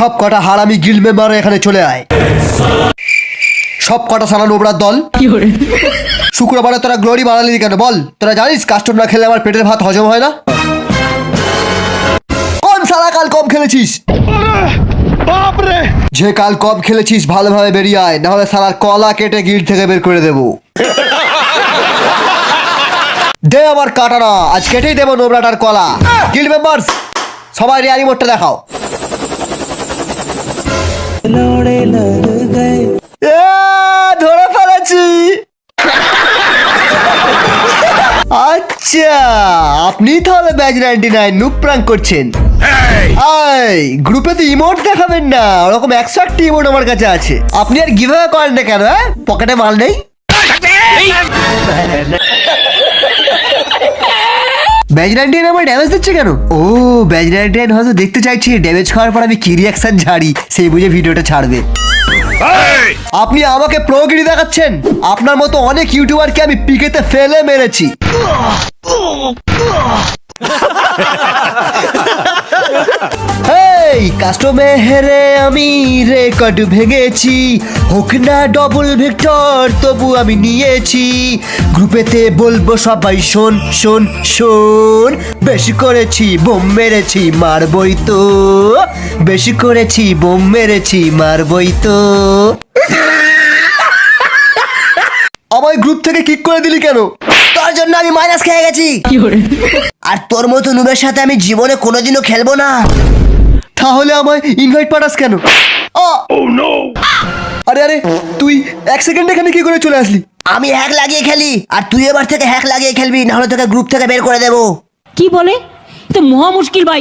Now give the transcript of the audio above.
সব কটা হারামি গিল মেম্বার এখানে চলে আয়। সব কটা সালা নোবরার দল। শুক্রবারে তোরা গ্লোরি বানালি কেন? বল তোরা জানিস কাস্টম না খেলে আমার পেটের ভাত হজম হয় না? কোন সালা কাল কম খেলেছিস। যে কাল কম খেলেছিস ভালোভাবে বেরিয়ে আয় নাহলে সালার কলা কেটে গিল থেকে বের করে দেবো। দে আমার কাটানা আজ কেটেই দেবো নোবরাটার কলা। গিল মেম্বার্স সবাই রিয়ারি মোটটা দেখাও। আচ্ছা আপনি তাহলে ব্যাচ নাইনটি নাইন নুক প্রাঙ্ক করছেন আই গ্রুপে তো ইমোট দেখাবেন না ওরকম একশো একটি ইমোট আমার কাছে আছে। আপনি আর গিভ করেন না কেন হ্যাঁ? পকেটে মাল নেই? ব্যাচ নাইনটিন আমার ড্যামেজ দিচ্ছে কেন? ও ব্যাচ নাইনটিন হয়তো দেখতে চাইছি ড্যামেজ খাওয়ার পর আমি কি রিয়াকশন ঝাড়ি সেই বুঝে ভিডিওটা ছাড়বে। আপনি আমাকে প্রোগিরি দেখাচ্ছেন? আপনার মতো অনেক ইউটিউবারকে আমি পিকেতে ফেলে মেরেছি। এই কাস্টমে হেরে আমি রেকর্ড ভেঙেছি। হোক না ডবল ভিক্টর তবু আমি নিয়েছি। গ্রুপেতে বলব সবাই শোন শোন শোন। বেশি করেছি বোম মেরেছি মারবই তো। বেশি করেছি বোম মেরেছি মারবই তো। আমায় গ্রুপ থেকে কিক করে দিলি কেন? তোর জন্য আমি মাইনাস খেয়ে গেছি। আর তোর মতো নুবের সাথে আমি জীবনে কোনোদিনও খেলব না। তাহলে আমায় ইনভাইট পাঠাস কেন? আরে আরে তুই এক সেকেন্ড এখানে কি করে চলে আসলি? আমি হ্যাক লাগিয়ে খেলি আর তুই এবার থেকে হ্যাক লাগিয়ে খেলবি নাহলে তোকে গ্রুপ থেকে বের করে দেবো। কি বলে? তো মহা মুশকিল ভাই।